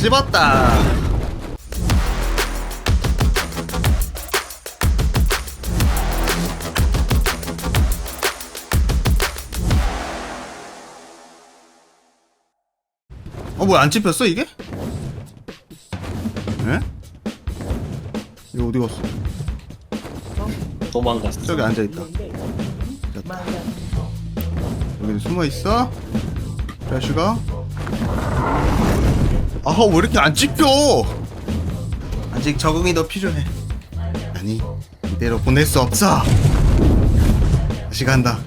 찝었다 어 뭐야 안 찝혔어 이게? 에? 이거 어디 갔어? 도망갔어. 저기 앉아 있다 여기 숨어 있어? 자식아. 아 왜 이렇게 안 찝혀? 아직 적응이 더 필요해. 아니 이대로 보낼 수 없어. 다시 간다.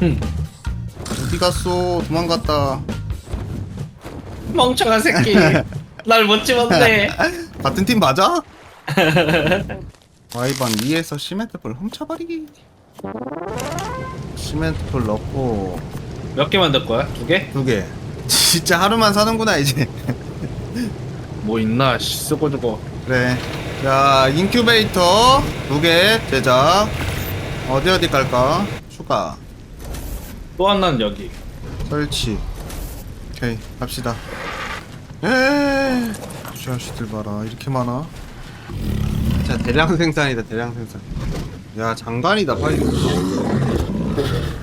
흠. 어디 갔어? 도망갔다. 멍청한 새끼. 날 못 집었네. 같은 팀 맞아? 와이방 2에서 시멘트볼 훔쳐버리기. 시멘트볼 넣고 몇 개 만들 거야? 두 개? 두 개. 진짜 하루만 사는구나 이제. 뭐 있나? 씨, 쓰고 주고. 그래. 자, 인큐베이터 두 개 제작. 어디 어디 깔까? 추가. 또 하나는 여기. 설치. 오케이, 갑시다. 에. 주아씨들 봐라. 이렇게 많아. 자, 대량 생산이다. 대량 생산. 야, 장관이다. 파이.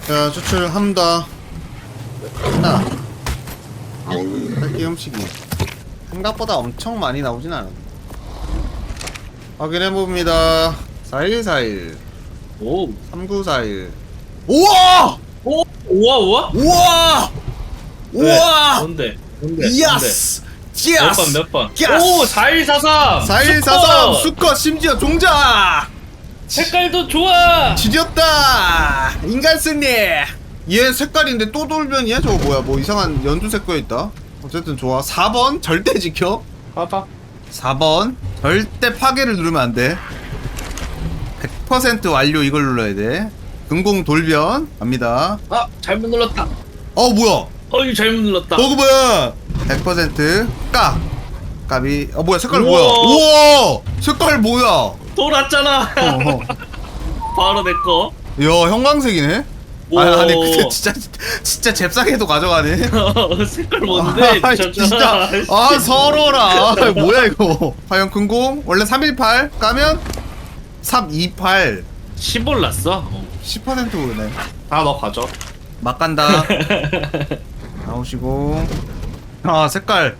자, 추출합니다. 하나. 딸기 훔치기. 생각보다 엄청 많이 나오진 않아. 확인해봅니다. 4141, 오. 3941. 우와! 오. 우와 우와? 우와! 왜? 우와! 뭔데? 뭔데? 예스! 몇 번! 몇 번? 예스! 오 4143. 4143 수컷 심지어 종자! 색깔도 좋아. 지렸다! 인간 승리! 얘 색깔인데 또 돌변이야? 저거 뭐야? 뭐 이상한 연두색 거 있다. 어쨌든 좋아. 4번 절대 지켜. 봐봐. 4번 절대 파괴를 누르면 안 돼. 100% 완료 이걸 눌러야 돼. 금공 돌변 갑니다. 아 잘못 눌렀다. 어 뭐야? 어이 잘못 눌렀다. 버그 뭐야? 100% 까. 까비. 어 뭐야? 색깔 우와. 뭐야? 우와! 색깔 뭐야? 어, 돌았잖아. 어. 바로 내 거. 야 형광색이네. 오. 아 아니 근데 진짜 진짜 잽싸게도 가져가네. 색깔 뭔데? 아, 저- 진짜 아 서러라. 아, 뭐야 이거? 화형 금공 원래 318 까면 328 10 올랐어. 10% 오르네. 다너 가져. 막 간다. 나오시고. 아, 색깔.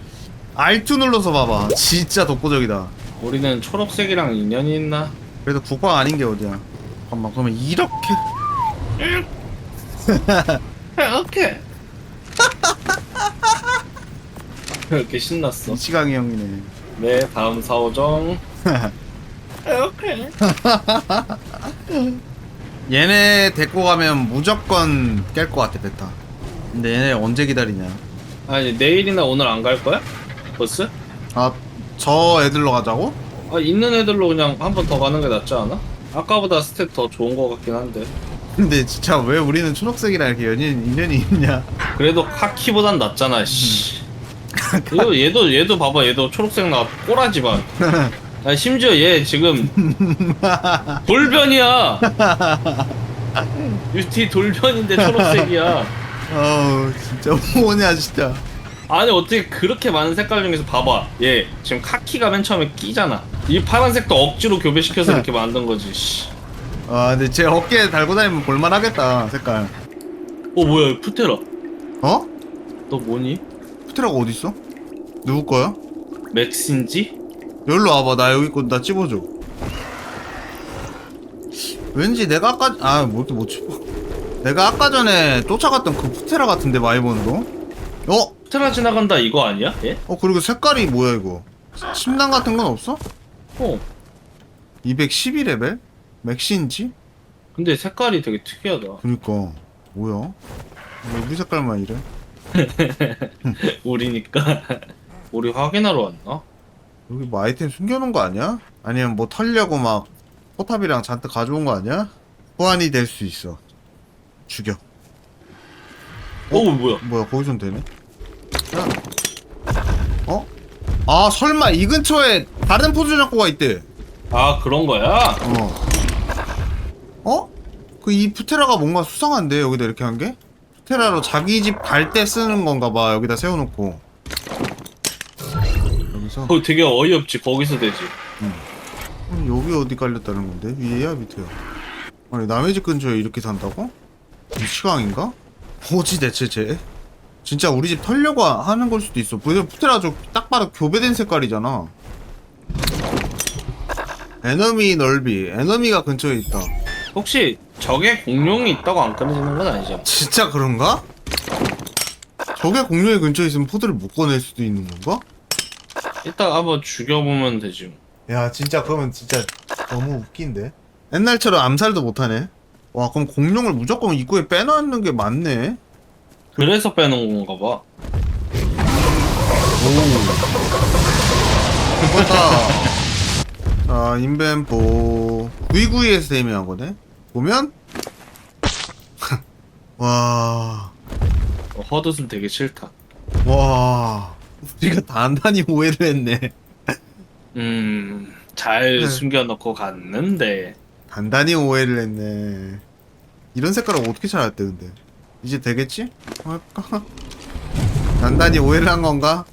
R2 눌러서 봐봐. 진짜 독보적이다. 우리는 초록색이랑 인연이 있나? 그래도 국방 아닌 게 어디야. 잠깐만, 그러면 이렇게. 오케이. 이렇게 신났어. 이치강이 형이네. 네, 다음 사오정. 오케이. 얘네 데리고 가면 무조건 깰 것 같아, 베타. 근데 얘네 언제 기다리냐. 아니 내일이나 오늘 안 갈 거야? 버스? 아, 저 애들로 가자고? 아 있는 애들로 그냥 한 번 더 가는 게 낫지 않아? 아까보다 스탯 더 좋은 거 같긴 한데. 근데 진짜 왜 우리는 초록색이랑 이렇게 연인, 인연이 있냐. 그래도 카키보단 낫잖아. 씨. 이거 얘도 얘도 봐봐 얘도 초록색 나 꼬라지만. 아 심지어 얘 지금 돌변이야. 유티 돌변인데 초록색이야. 어우, 진짜 뭐냐, 진짜. 아니 어떻게 그렇게 많은 색깔 중에서 봐봐 얘 지금 카키가 맨 처음에 끼잖아 이 파란색도 억지로 교배시켜서 이렇게 만든 거지 씨. 아, 근데 제 어깨에 달고 다니면 볼만하겠다, 색깔. 어 뭐야 푸테라 어? 너 뭐니? 푸테라가 어딨어? 누구 거야? 맥스인지? 여기로 와봐 나 여기 있고 나 찝어줘 왠지 내가 아까 아뭐 이렇게 못 찝어 내가 아까 전에 쫓아갔던 그 푸테라 같은데 마이번으로 어? 푸테라 지나간다 이거 아니야? 얘? 어 그리고 색깔이 뭐야 이거 침낭 같은 건 없어? 어 212레벨? 맥시인지? 근데 색깔이 되게 특이하다 그니까 뭐야 왜 우리 색깔만 이래 우리니까 우리 확인하러 왔나? 여기 뭐 아이템 숨겨놓은 거 아니야? 아니면 뭐 털려고 막 포탑이랑 잔뜩 가져온 거 아니야? 호환이 될 수 있어 죽여 어, 뭐야 뭐야 거기선 되네 야. 어? 아 설마 이 근처에 다른 포즈 잡고가 있대 아 그런 거야? 어 어? 그 이 푸테라가 뭔가 수상한데 여기다 이렇게 한 게? 푸테라로 자기 집 갈 때 쓰는 건가 봐 여기다 세워놓고 여기서 어, 되게 어이없지 거기서 되지 아니, 여기 어디 깔렸다는 건데? 위에야 밑에야? 아니 남의 집 근처에 이렇게 산다고? 시강인가? 뭐지 대체 쟤? 진짜 우리 집 털려고 하- 하는 걸 수도 있어 왜냐면 푸테라 저 딱 봐도 교배된 색깔이잖아 에너미 넓이 에너미가 근처에 있다 혹시 적에 공룡이 있다고 안 끊어지는 건 아니죠? 진짜 그런가? 저게 공룡의 근처에 있으면 포드를 못 꺼낼 수도 있는 건가? 이따 한번 죽여보면 되지 뭐. 야 진짜 그러면 진짜 너무 웃긴데 옛날처럼 암살도 못하네 와 그럼 공룡을 무조건 입구에 빼놓는 게 맞네 그래서 빼놓은 건가 봐 좋다 자 인벤포. 구이구이에서 데미한 거네 보면? 와... 어, 헛웃음 되게 싫다. 와... 우리가 단단히 오해를 했네. 음 잘 네. 숨겨놓고 갔는데. 단단히 오해를 했네. 이런 색깔을 어떻게 찾았대 근데? 이제 되겠지? 할까? 단단히 오해를 한 건가?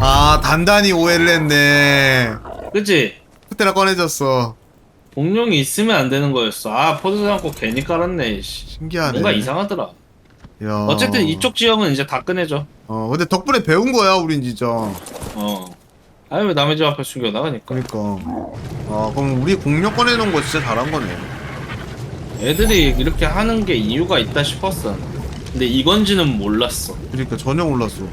아 단단히 오해를 했네. 그치? 그때라 꺼내졌어. 공룡이 있으면 안 되는 거였어. 아 포드 잡고 괜히 깔았네 씨. 신기하네. 뭔가 이상하더라. 야. 어쨌든 이쪽 지역은 이제 다 꺼내줘 어 근데 덕분에 배운 거야 우린 진짜. 어. 아니 왜 남의 집 앞에 숨겨 나가니까. 그러니까. 아 그럼 우리 공룡 꺼내놓은 거 진짜 잘한 거네. 애들이 이렇게 하는 게 이유가 있다 싶었어. 근데 이건지는 몰랐어. 그러니까 전혀 몰랐어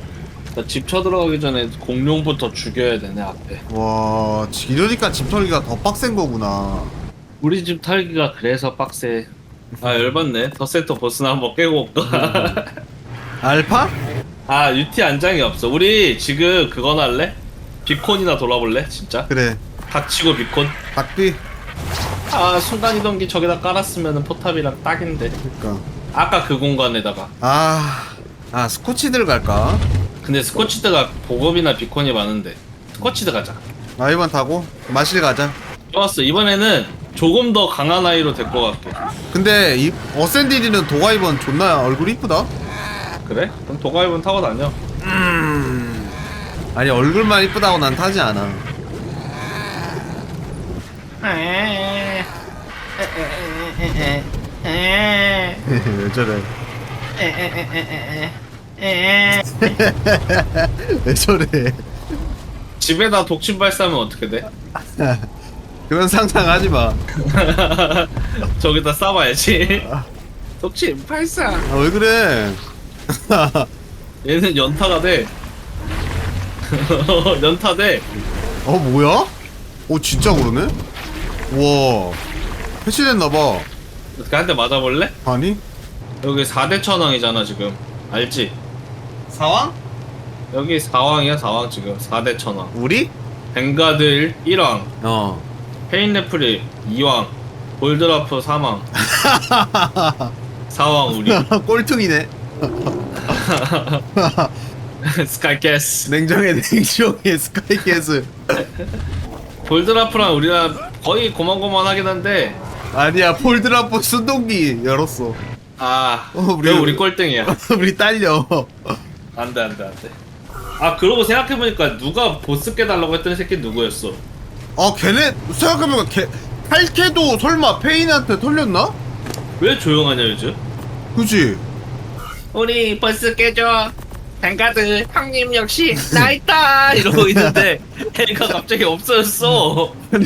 나집 쳐들어가기 전에 공룡부터 죽여야 되네 앞에. 와 이러니까 집 털기가 더 빡센 거구나. 우리 집 털기가 그래서 빡세. 아 열받네. 더 섹터 보스나 한번 깨고 올까? 알파? 아 유티 안장이 없어. 우리 지금 그건 할래? 비콘이나 돌아볼래 진짜? 그래. 닥치고 비콘? 박비. 아 순간이동기 저기다 깔았으면 포탑이랑 딱인데. 그러니까. 아까 그 공간에다가. 아, 아 스코치들 갈까? 근데 스코치드가 보급이나 비콘이 많은데 스코치드 가자 아이번 타고 마실 가자. 좋았어 이번에는 조금 더 강한 아이로 데리고 갈게 근데 이 어센디디는 도가이번 존나 얼굴 이쁘다. 그래? 그럼 도가이번 타고 다녀 음. 아니 얼굴만 이쁘다고 난 타지 않아. 왜 저래? 왜 저래? 집에다 독침 발사하면 어떻게 돼? 그런 상상하지 마. 저기다 쏴봐야지 독침 발사 아, 왜 그래? 얘는 연타가 돼 연타 돼 어 뭐야? 오 진짜 그러네? 와 패치됐나봐. 어떻게 한 대 맞아볼래? 아니? 여기 4대 천왕이잖아 지금 알지? 사왕? 여기 4왕이야 4왕 지금 4대 천왕 우리? 벵가드 1왕 어. 페인레프리 2왕 골드라프 3왕 4왕 우리 꼴통이네. 스카이캐스 냉정해 냉정해 스카이캐슬. 골드라프랑 우리랑 거의 고만고만하긴 한데 아니야 폴드라포 순동기 열었어. 아 어, 우리- 우리 우리 꼴등이야 우리 딸려. 안돼 안돼 안돼. 아 그러고 생각해보니까 누가 보스 깨달라고 했던 새끼 누구였어? 아 걔네 생각해보니까 걔 탈캐도 설마 페인한테 털렸나? 왜 조용하냐 요즘? 그지? 우리 버스 깨줘. 뱅가드 형님 역시 나 있다! 이러고 있는데 걔가 갑자기 없어졌어. 아니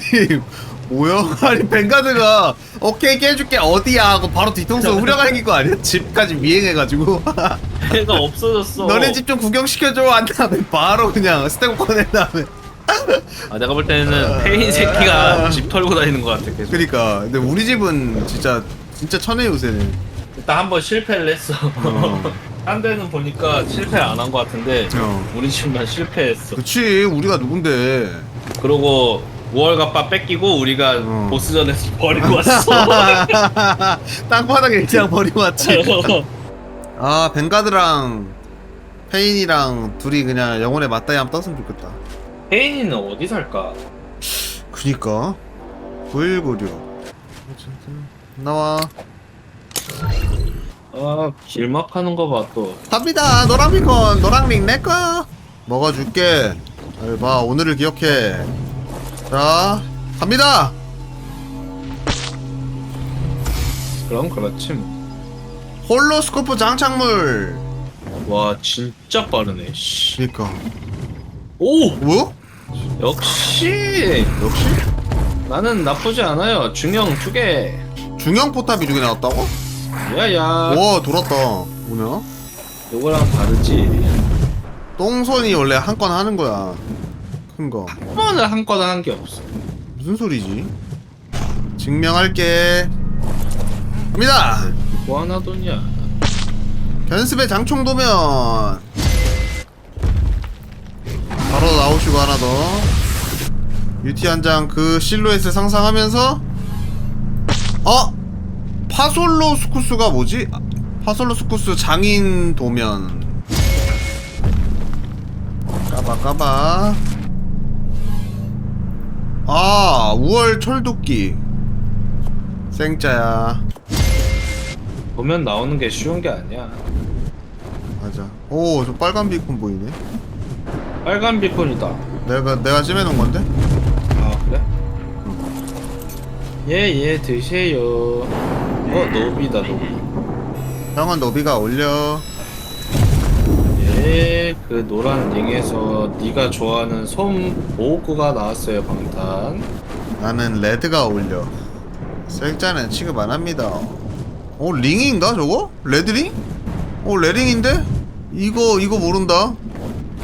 뭐야? 아니 벵가드가 오케이 깨줄게. 어디야? 하고 바로 뒤통수 후려갈긴 거 아니야? 집까지 미행해가지고. 걔가 없어졌어. 너네 집 좀 구경시켜줘. 한 다음에 바로 그냥 스테고 꺼낸 다음에 아 내가 볼 때는 페인 새끼가 집 털고 다니는 것 같아 계속. 그니까. 근데 우리 집은 진짜 진짜 천혜 요새네 일단 한번 실패를 했어. 어. 딴 데는 보니까 실패 안 한 것 같은데 어. 우리 집만 실패했어. 그치. 우리가 누군데? 그러고 5월 갑바 뺏기고 우리가 어. 보스전에서 버리고 왔어. 땅바닥에 그냥 버리고 왔지. 아 벵가드랑 페인이랑 둘이 그냥 영혼의 맞다이 한번 떴으면 좋겠다. 페인이는 어디 살까? 그니까. 9196 나와. 아 길막하는 거 봐 또. 갑니다. 노랑 비콘. 노랑 링 내꺼 먹어줄게. 잘봐 오늘을 기억해 자 갑니다. 그럼 그렇지. 뭐. 홀로스코프 장착물. 와 진짜 빠르네 씨. 그니까. 오! 뭐? 역시! 역시? 나는 나쁘지 않아요. 중형 두 개. 중형 포탑이 두개 나왔다고? 야야. 와 돌았다. 뭐냐? 요거랑 다르지. 똥손이 원래 한 건 하는 거야 큰거. 한 번을 한건한게 없어. 무슨 소리지? 증명할게. 갑니다. 뭐 하나 돈이야 견습의 장총 도면. 바로 나오시고 하나 더. 유티 한 장 그 실루엣을 상상하면서. 어? 파솔로스쿠스가 뭐지? 아, 파솔로스쿠스 장인 도면. 까봐 까봐 아 우월 철도끼. 생짜야. 보면 나오는 게 쉬운 게 아니야. 맞아. 오저 빨간 비콘 보이네. 빨간 비콘이다. 내가 내가 찜해놓은 건데? 아 그래? 예예 드세요. 어 노비다 노비. 형은 노비가 올려 예그 노란 링에서 네가 좋아하는 솜 모으구가 나왔어요 방탄. 나는 레드가 올려. 셀자는 취급 안 합니다. 어 링인가 저거? 레드링? 어 레링인데? 이거 이거 모른다.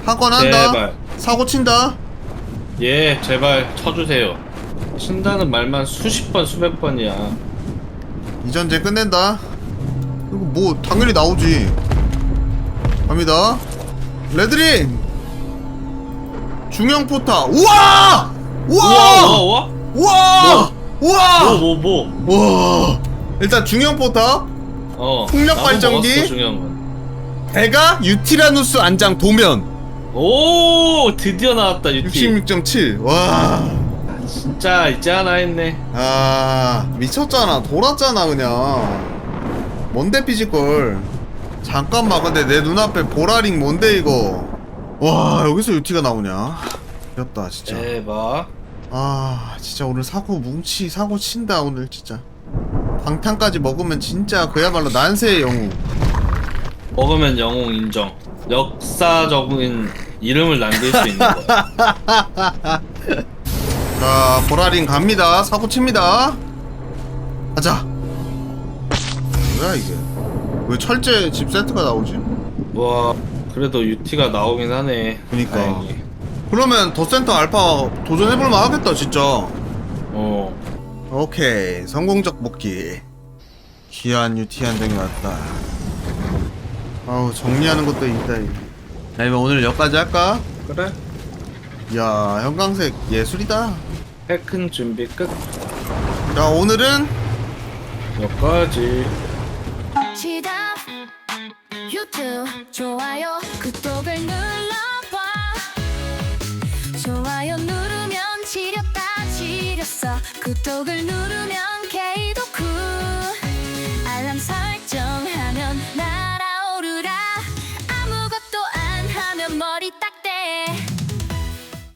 한건 한다. 제발. 사고 친다. 예 제발 쳐주세요. 친다는 말만 수십 번 수백 번이야. 이 전쟁 끝낸다. 이거 뭐 당연히 나오지. 갑니다 레드링! 중형 포타 우와! 우와! 우와 우와 우와? 우와! 뭐 뭐 뭐, 와! 일단 중형 포탑. 어 풍력 발전기? 먹었어, 중요한 건. 대가 유티라누스 안장 도면. 오 드디어 나왔다 유티. 66.7 와. 진짜 이제 하나 했네. 아 미쳤잖아. 돌았잖아 그냥. 뭔데 피지컬 잠깐만 근데 내 눈앞에 보라링 뭔데 이거? 와 여기서 유티가 나오냐? 귀엽다 진짜. 대박. 아 진짜 오늘 사고 뭉치 사고 친다 오늘 진짜. 방탄까지 먹으면 진짜 그야말로 난세의 영웅. 먹으면 영웅 인정. 역사적인 이름을 남길 수 있는 거야. 자 보라링 갑니다. 사고 칩니다. 가자. 뭐야 이게 왜 철제 집 세트가 나오지? 와 그래도 유티가 나오긴 하네. 그니까. 다행히. 그러면 더 센터 알파 도전해볼만 하겠다 진짜. 어. 오케이 성공적 복귀. 귀한 유티 한 장이 왔다. 아우 정리하는 것도 있다 이번 오늘 여기까지 할까? 그래. 이야 형광색 예술이다. 패큰 준비 끝. 자 오늘은 여기까지 시다. 유튜브 좋아요 구독을 눌러봐. 좋아요 누르면 지렸다 지렸어. 구독을 누르면